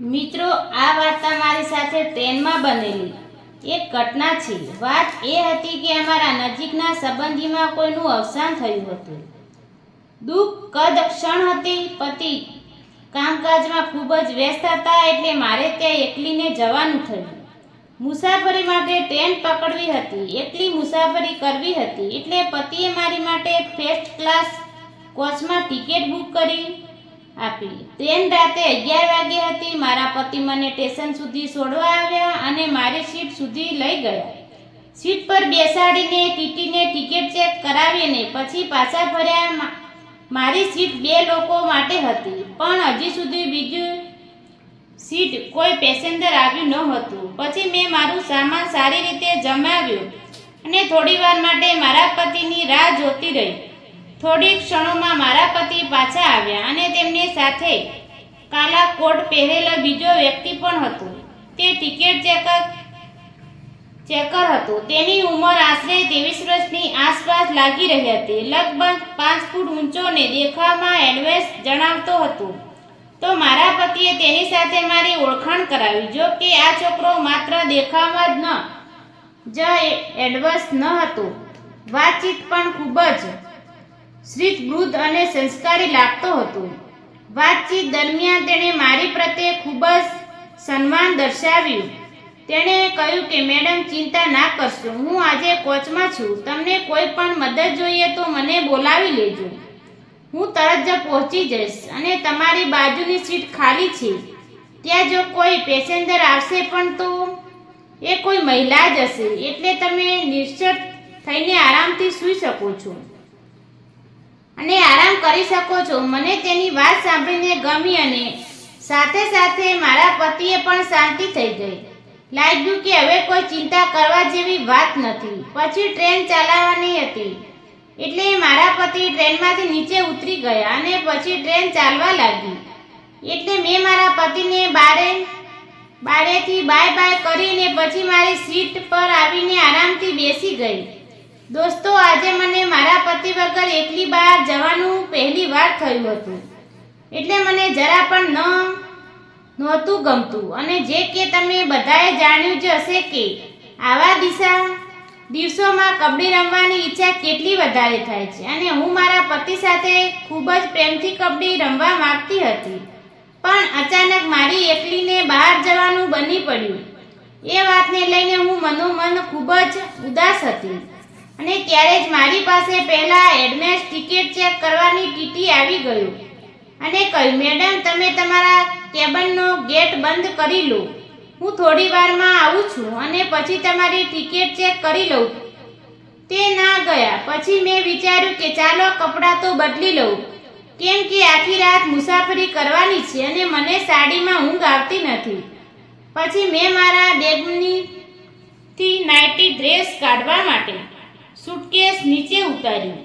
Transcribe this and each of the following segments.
મિત્રો, આ વાર્તા મારી સાથે ટ્રેનમાં બનેલી. એક ઘટના છે. વાત એ હતી કે અમારા નજીકના સંબંધીમાં કોઈનું અવસાન થયું હતું. દુઃખ, કદ, ક્ષણ હતી, પતિ કામકાજમાં ખૂબ જ વ્યસ્ત હતા એટલે મારે ત્યાં એકલીને જવાનું થયું. મુસાફરી માટે ટ્રેન પકડવી હતી. એકલી મુસાફરી કરવી હતી. એટલે પતિએ મારી માટે ફર્સ્ટ ક્લાસ કોચમાં ટિકિટ બુક કરી. આપી. ટ્રેન રાતે અગિયાર વાગે હતી, મારા પતિ મને સ્ટેશન સુધી છોડવા આવ્યા અને મારી સીટ સુધી લઈ ગયા. સીટ પર બેસાડીને ટીટીને ટિકિટ ચેક કરાવીને પછી પાછા ફર્યા. મારી સીટ બે લોકો માટે હતી, પણ હજી સુધી બીજું સીટ કોઈ પેસેન્જર આવ્યું નહોતું પછી મેં મારું સામાન સારી રીતે જમાવ્યું અને થોડી વાર માટે મારા પતિની રાહ જોતી રહી. થોડી ક્ષણોમાં મારા પતિ પાછા આવ્યા અને તેમની સાથે કાલા કોટ પહેરેલો બીજો વ્યક્તિ પણ હતો. તે ટિકિટ ચેકર ચેકર હતો. તેની ઉંમર આશરે ત્રેવીસ વર્ષની આસપાસ લાગી રહી હતી. લગભગ પાંચ ફૂટ ઊંચો ને દેખાવમાં એડવેસ જણાવતો હતો. તો મારા પતિએ તેની સાથે મારી ઓળખાણ કરાવી. જો કે આ છોકરો માત્ર દેખાવમાં જ ન, જ એડવર્સ ન હતો. વાતચીત પણ ખૂબ જ શ્રીત વૃદ્ધ અને સંસ્કારી લાગતો હતો. વાતચીત દરમિયાન તેણે મારી પ્રત્યે ખૂબ જ સન્માન દર્શાવ્યું. તેણે કહ્યું કે, મેડમ, ચિંતા ના કરશો. હું આજે કોચમાં છું. તમને કોઈ પણ મદદ જોઈએ તો મને બોલાવી લેજો. હું તરત જ પહોંચી જઈશ અને તમારી બાજુની સીટ ખાલી છે. ત્યાં જો કોઈ પેસેન્જર આવશે પણ તો એ કોઈ મહિલા જ હશે. એટલે તમે નિશ્ચિત થઈને આરામથી સૂઈ શકો છો. અને આરામ કરી શકો છો. મને તેની વાત સાંભળીને ગમી અને સાથે સાથે મારા પતિએ પણ શાંતિ થઈ ગઈ. લાગ્યું કે હવે કોઈ ચિંતા કરવા જેવી વાત નથી. પછી ટ્રેન ચાલવાની હતી. એટલે મારા પતિ ટ્રેનમાંથી નીચે ઉતરી ગયા અને પછી ટ્રેન ચાલવા લાગી. એટલે મેં મારા પતિને બારે, બારેથી બાય બાય કરીને પછી મારી સીટ પર આવીને આરામથી બેસી ગઈ. દોસ્તો, આજે મને મારા પતિ વગર એકલી બહાર જવાનું પહેલી વાર થયું હતું. એટલે મને જરા પણ ન નહોતું ગમતું. અને જે કે તમે બધાએ જાણ્યું જ હશે કે આવા દિશા દિવસોમાં કબડ્ડી રમવાની ઈચ્છા કેટલી વધારે થાય છે. અને હું મારા પતિ સાથે ખૂબ જ પ્રેમથી કબડ્ડી રમવા માંગતી હતી. પણ અચાનક મારી એકલીને બહાર જવાનું બની પડ્યું. એ વાતને લઈને હું મનોમન ખૂબ જ ઉદાસ હતી. અને ત્યારે જ મારી પાસે પહેલા એડમેસ ટિકિટ ચેક કરવાની ટીટી આવી ગયું. અને કહ્યું, મેડમ, તમે તમારા કેબનનો ગેટ બંધ કરી લો. હું થોડી વારમાં આવું છું અને પછી તમારી ટિકિટ ચેક કરી લઉં. તે ના ગયા. પછી મેં વિચાર્યું કે ચાલો કપડાં તો બદલી લઉં. કેમ કે આખી રાત મુસાફરી કરવાની છે અને મને સાડીમાં ઊંઘ આવતી નથી. પછી મેં મારા બેગની નાઇટી ડ્રેસ કાઢવા માટે સુટકેસ નીચે ઉતાર્યું.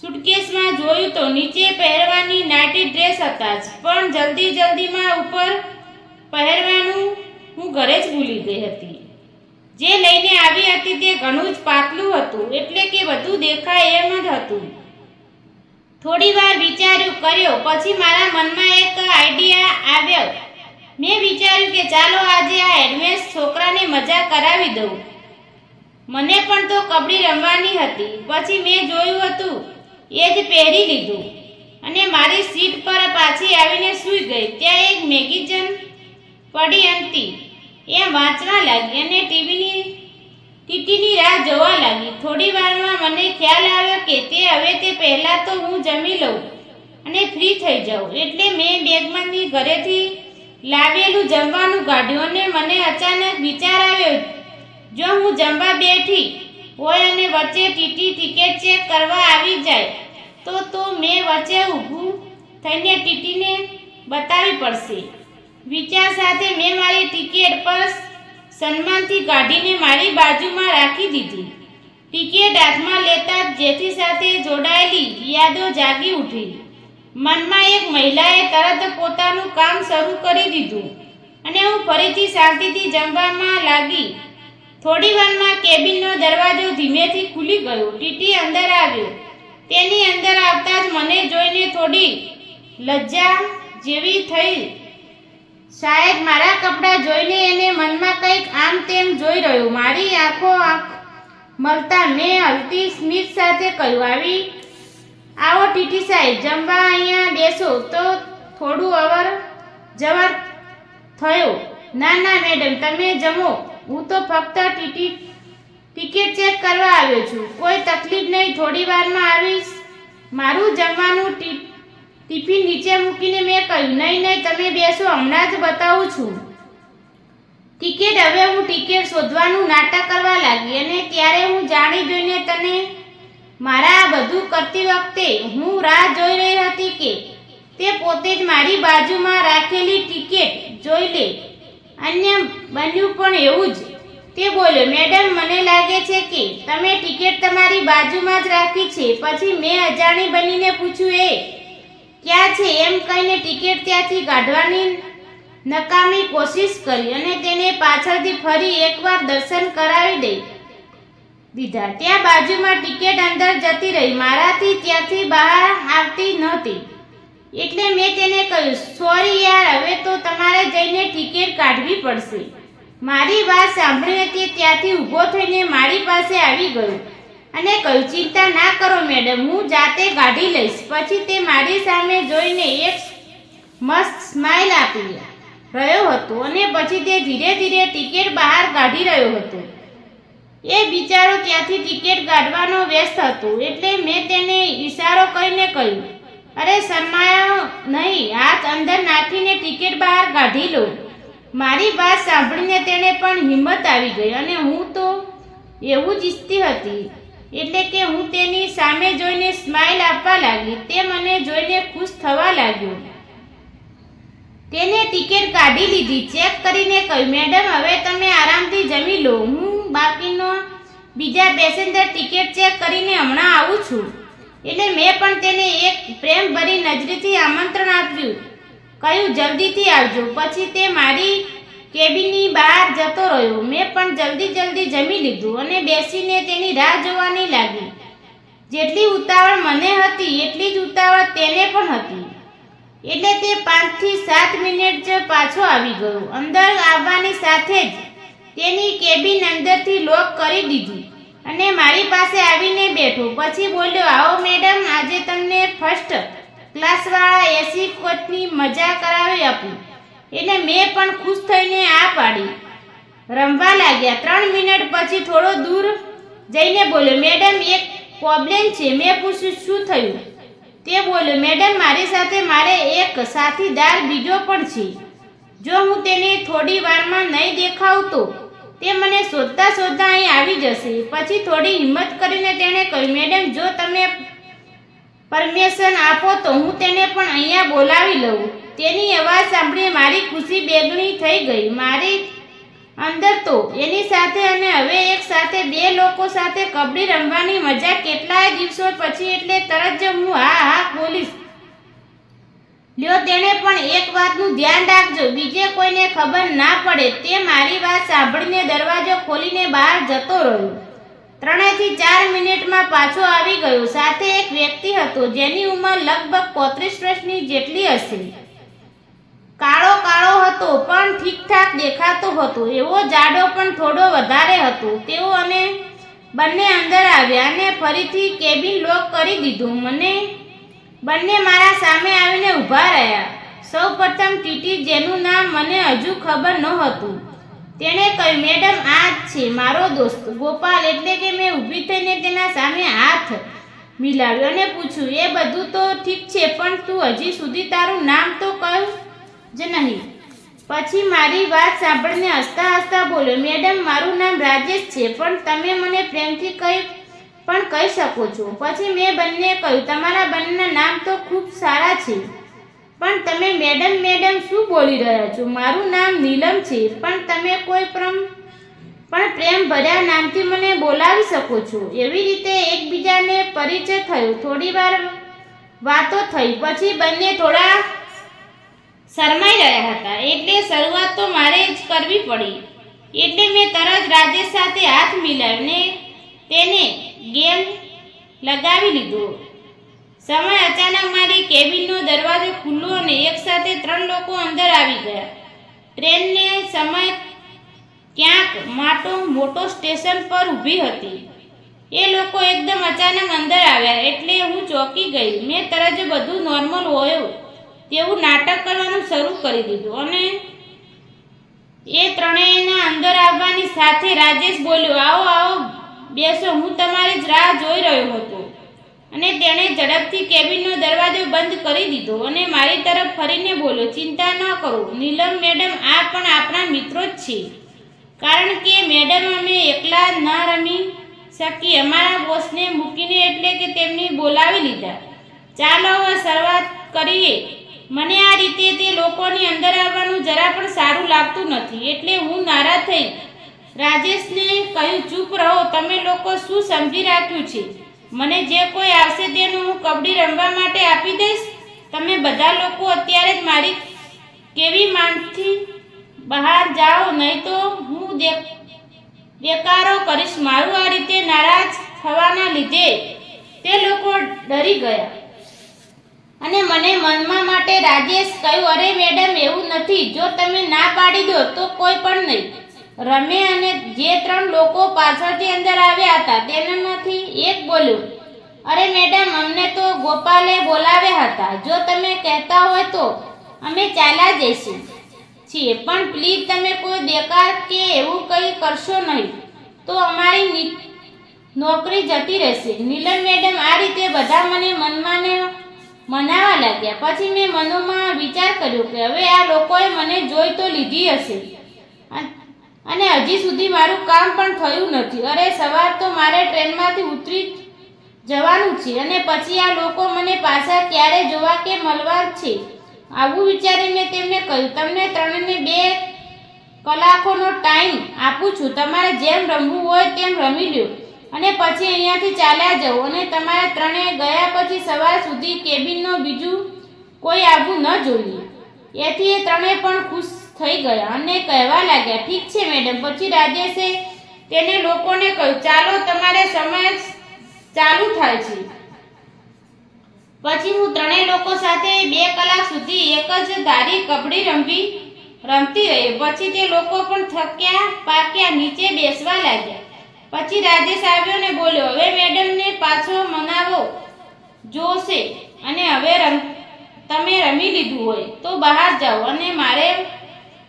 સુટકેસમાં જોયું તો નીચે પહેરવાની નાટી ડ્રેસ હતા જ, પણ જલ્દી જલ્દીમાં ઉપર પહેરવાનું હું ઘરે જ ભૂલી ગઈ હતી. જે લઈને આવી હતી તે ઘણું જ પાતળું હતું, એટલે કે બધું દેખાય એમ જ હતું. થોડી વાર વિચાર્યું, કર્યો, પછી મારા મનમાં એક આઈડિયા આવ્યો. મેં વિચાર્યું કે ચાલો આજે આ એડમેસ છોકરાને મજા કરાવી દઉં. મને પણ તો કબડી રમવાની હતી. પછી મેં જોયું હતું. એ જ પહેરી લીધું. અને મારી સીટ પર પાછી આવીને સૂઈ ગઈ. ત્યાં એક મેગીજન પડી હતી. એ વાંચવા લાગી અને ટીવીની, ટીટીની રાહ જોવા લાગી. થોડી વારમાં મને ખ્યાલ આવ્યો કે તે હવે તે પહેલાં તો હું જમી લઉં અને ફ્રી થઈ જાઉં. એટલે મેં બેગમાંથી ઘરેથી લાવેલું જમવાનું કાઢ્યું અને મને અચાનક વિચાર આવ્યો જો હું જમવા બેઠી હોય અને વચ્ચે ટીટી ટિકિટ ચેક કરવા આવી જાય, તો તો મેં વચ્ચે ઊભું થઈને ટીટીને બતાવવી પડશે. વિચાર સાથે મેં મારી ટિકિટ પર સન્માનથી કાઢીને મારી બાજુમાં રાખી દીધી. ટિકિટ હાથમાં લેતા જેથી સાથે જોડાયેલી યાદો જાગી ઉઠી. મનમાં એક મહિલાએ તરત પોતાનું કામ શરૂ કરી દીધું અને હું ફરીથી શાંતિથી જમવામાં લાગી. થોડી વારમાં કેબિનનો દરવાજો ધીમેથી ખુલી ગયો. ટીટી અંદર આવ્યો. તેની અંદર આવતા જ મને જોઈને થોડી લજ્જા જેવી થઈ. શાયદ મારા કપડાં જોઈને એને મનમાં કંઈક આમ તેમ જોઈ રહ્યો. મારી આંખો આંખ મળતા મેં હલતી સ્મિત સાથે કહ્યું, આવી, આવો ટીટી સાહેબ, જમવા અહીંયા બેસો. તો થોડું અવર જવર થયો. ના ના, મેડમ, તમે જમો. હું તો ફક્ત ટીટી, ટિકિટ ચેક કરવા આવ્યો છું. કોઈ તકલીફ નહીં, થોડી વારમાં આવીશ. મારું જમવાનું ટિફિન નીચે મૂકીને મેં કહ્યું, નહીં નહીં, તમે બેસો, હમણાં જ બતાવું છું. ટિકિટ હવે હું ટિકિટ શોધવાનું નાટક કરવા લાગી અને ત્યારે હું જાણી જોઈને તને મારા આ બધું કરતી વખતે હું રાહ જોઈ રહી હતી કે તે પોતે જ મારી બાજુમાં રાખેલી ટિકિટ જોઈ લે. અન્ય બન્યું પણ એવું જ. તે બોલ્યો, મેડમ, મને લાગે છે કે તમે ટિકિટ તમારી બાજુમાં જ રાખી છે. પછી મેં અજાણી બનીને પૂછ્યું, એ, ક્યાં છે? એમ કહીને ટિકિટ ત્યાંથી કાઢવાની નકામી કોશિશ કરી અને તેને પાછળથી ફરી એકવાર દર્શન કરાવી દઈ દીધા. ત્યાં બાજુમાં ટિકિટ અંદર જતી રહી. મારાથી ત્યાંથી બહાર આવતી નહોતી. એટલે મેં તેને કહ્યું સોરી યાર, હવે તો તમારે જઈને ટિકિટ કાઢવી પડશે. મારી વાત સાંભળીને તે ત્યાંથી ઊભો થઈને મારી પાસે આવી ગયો. અને કહ્યું ચિંતા ના કરો મેડમ, હું જાતે કાઢી લઈશ. પછી તે મારી સામે જોઈને એક મસ્ત સ્માઇલ આપી રહ્યો હતો અને પછી તે ધીરે ધીરે ટિકિટ બહાર કાઢી રહ્યો હતો. એ બિચારો ત્યાંથી ટિકિટ કાઢવાનો વ્યસ્ત હતો, એટલે મેં તેને ઈશારો કરીને કહ્યું અરે શરમાયો નહીં, હાથ અંદર નાખીને ટિકિટ બહાર કાઢી લો. મારી વાત સાંભળીને તેણે પણ હિંમત આવી ગઈ અને હું તો એવું જ ઈચ્છતી હતી. એટલે કે હું તેની સામે જોઈને સ્માઇલ આપવા લાગી. તે મને જોઈને ખુશ થવા લાગ્યો. તેને ટિકિટ કાઢી લીધી. ચેક કરીને કહ્યું, મેડમ, હવે તમે આરામથી જમી લો. હું બાકીનો બીજા પેસેન્જર ટિકિટ ચેક કરીને હમણાં આવું છું. એટલે મેં પણ તેને એક પ્રેમભરી નજરેથી આમંત્રણ આપ્યું. કહ્યું, જલ્દીથી આવજો. પછી તે મારી કેબિનની બહાર જતો રહ્યો. મેં પણ જલ્દી જલ્દી જમી લીધું અને બેસીને તેની રાહ જોવાની લાગી. જેટલી ઉતાવળ મને હતી, એટલી જ ઉતાવળ તેને પણ હતી. એટલે તે પાંચથી સાત મિનિટ જ પાછો આવી ગયો. અંદર આવવાની સાથે જ તેની કેબિન અંદરથી લોક કરી દીધી. અને મારી પાસે આવીને બેઠો. પછી બોલ્યો, આવો મેડમ, આજે તમને ફર્સ્ટ ક્લાસવાળા એસી કોચની મજા કરાવી આપી. એટલે મેં પણ ખુશ થઈને આ પાડી. રમવા લાગ્યા. ત્રણ મિનિટ પછી થોડો દૂર જઈને બોલ્યો, મેડમ, એક પ્રોબ્લેમ છે. મેં પૂછ્યું, શું થયું? તે બોલ્યો, મેડમ, મારી સાથે મારે એક સાથીદાર બીજો પણ છે. જો હું તેને થોડી વારમાં નહીં દેખાવ તો તે મને શોધતા શોધતા અહીં આવી જશે. પછી થોડી હિંમત કરીને તેણે કહ્યું, મેડમ, જો તમે પરમિશન આપો તો હું તેને પણ અહીંયા બોલાવી લઉં. તેની અવાજ સાંભળી મારી ખુશી બેગણી થઈ ગઈ. મારી અંદર તો એની સાથે અને હવે એક સાથે બે લોકો સાથે કબડ્ડી રમવાની મજા કેટલાય દિવસો પછી એટલે તરત જ હું હા હા બોલીશ. લ્યો તેણે પણ એક વાતનું ધ્યાન રાખજો. બીજે કોઈને ખબર ના પડે તે મારી વાત સાંભળીને દરવાજો ખોલીને બહાર જતો રહ્યો. ત્રણેયથી ચાર મિનિટમાં પાછો આવી ગયો. સાથે એક વ્યક્તિ હતો જેની ઉંમર લગભગ પોત્રીસ વર્ષની જેટલી હશે. કાળો કાળો હતો પણ ઠીકઠાક દેખાતો હતો. એવો જાડો પણ થોડો વધારે હતો. તેઓ અને બંને અંદર આવ્યા અને ફરીથી કેબિન લોક કરી દીધું. મને બંને મારા સામે આવીને ઊભા રહ્યા. સૌ પ્રથમ ટીટી જેનું નામ મને હજુ ખબર નહોતું. તેણે કહ્યું, મેડમ, આ જ છે મારો દોસ્ત. ગોપાલ એટલે કે મેં ઊભી થઈને તેના સામે હાથ મિલાવ્યો અને પૂછ્યું, એ બધું તો ઠીક છે, પણ તું હજી સુધી તારું નામ તો કહ્યું જ નહીં. પછી મારી વાત સાંભળીને હસતા હસતા બોલ્યો, મેડમ, મારું નામ રાજેશ છે, પણ તમે મને પ્રેમથી કહી પણ કહી શકો છો. પછી મેં બંને કહ્યું, તમારા બંનેના નામ તો ખૂબ સારા છે. પણ તમે મેડમ મેડમ શું બોલી રહ્યા છો? મારું નામ નીલમ છે. પણ તમે કોઈ પ્રમ, પણ પ્રેમ ભર્યા નામથી મને બોલાવી શકો છો. એવી રીતે એકબીજાને પરિચય થયો. થોડી વાર વાતો થઈ. પછી બંને થોડા શરમાઈ રહ્યા હતા. એટલે શરૂઆત તો મારે જ કરવી પડી. એટલે મેં તરત રાજેશ સાથે હાથ મિલાવીને તેને ગેમ લગાવી લીધો. સમય અચાનક મારી કેબિનનો દરવાજો ખુલ્લો અને એકસાથે ત્રણ લોકો અંદર આવી ગયા. ટ્રેનને સમય ક્યાંક માટો મોટો સ્ટેશન પર ઊભી હતી. એ લોકો એકદમ અચાનક અંદર આવ્યા એટલે હું ચોંકી ગઈ. મેં તરત જ બધું નોર્મલ હોય તેવું નાટક કરવાનું શરૂ કરી દીધું અને એ ત્રણેયના અંદર આવવાની સાથે રાજેશ બોલ્યો, આવો આવો બેસો, હું તમારી જ રાહ જોઈ રહ્યો હતો. અને તેણે ઝડપથી કેબિનનો દરવાજો બંધ કરી દીધો અને મારી તરફ ફરીને બોલ્યો ચિંતા ન કરો, નીલમ મેડમ આ પણ આપણા મિત્રો જ છે. કારણ કે મેડમ અમે એકલા ન રમી શકી અમારા બોસને મૂકીને એટલે કે તેમની બોલાવી લીધા. ચાલો હવે શરૂઆત કરીએ. મને આ રીતે તે લોકોની અંદર આવવાનું જરા પણ સારું લાગતું નથી. એટલે હું નારાજ થઈ રાજેશને કહ્યું, ચૂપ રહો, તમે લોકો શું સમજી રાખ્યું છે? મને જે કોઈ આવશે તેનું હું કબડ્ડી રમવા માટે આપી દઈશ? તમે બધા લોકો અત્યારે જ મારી કેવી માંગથી બહાર જાઓ, નહીં તો હું બેકારો કરીશ. મારું આ રીતે નારાજ થવાના લીધે તે લોકો ડરી ગયા. અને મને મનમાં માટે રાજેશ કહ્યું, અરે મેડમ, એવું નથી. જો તમે ના પાડી દો, તો કોઈ પણ નહીં. રમે અને જે ત્રણ લોકો પાછળથી અંદર આવ્યા હતા, તેનામાંથી એક બોલ્યું, અરે મેડમ, અમને તો ગોપાલે બોલાવ્યા હતા. જો તમે કહેતા હોય તો અમે ચાલ્યા જઈશું. છીએ, પણ પ્લીઝ તમે કોઈ દેકાર કે એવું કંઈ કરશો નહીં. તો અમારી નોકરી જતી રહેશે. નીલમ મેડમ, આ રીતે બધા મને મનમાં ને મનાવા લાગ્યા. પછી મેં મનોમાં વિચાર કર્યો કે હવે આ લોકોએ મને જોઈ તો લીધી હશે. અન- હજી સુધી મારું કામ પણ થયું નથી. અરે, સવાર તો મારે ટ્રેનમાંથી ઉતરી જવાનું છે અને પછી આ લોકો મને પાછા ક્યારે જોવા કે મળવા છે? આવું વિચારી મેં તેમને કહ્યું. તમને ત્રણને બે કલાકોનો ટાઈમ આપું છું. તમારે જેમ રમવું હોય તેમ રમી લ્યો. અને પછી અહીંયાથી ચાલ્યા જાઓ. અને તમારા ત્રણે ગયા પછી સવાર સુધી કેબિનનો બીજું કોઈ આવવું ન જોઈએ. એથી એ ત્રણે પણ ખુશ થઈ ગયા અને કહેવા લાગ્યા, ઠીક છે, મેડમ, પછી રાજેશે તેને લોકોને કહ્યું, ચાલો, તમારે સમય ચાલુ થાય છે. પછી હું ત્રણેય લોકો સાથે બે કલાક સુધી એક જ ધારી કબડી રમવી, રમતી રહી. પછી તે લોકો પણ થક્યા, પાક્યા, નીચે બેસવા લાગ્યા. પછી રાજેશ આવ્યો ને બોલ્યો, હવે મેડમને પાછો મનાવો જોશે. અને હવે રમ, તમે રમી લીધું હોય તો બહાર જાઓ અને મારે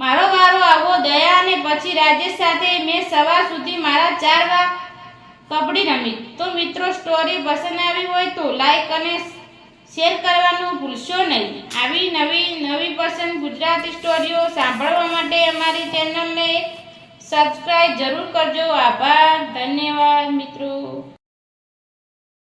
મારો વારો આવો, દયા અને પછી રાજેશ સાથે મેં સવાર સુધી મારા ચાર વાર કપડી રમી. તો મિત્રો સ્ટોરી પસંદ આવી હોય તો લાઈક અને શેર કરવાનું ભૂલશો નહીં. આવી નવી નવી પસંદ ગુજરાતી સ્ટોરીઓ સાંભળવા માટે અમારી ચેનલને સબસ્ક્રાઈબ જરૂર કરજો. આભાર. ધન્યવાદ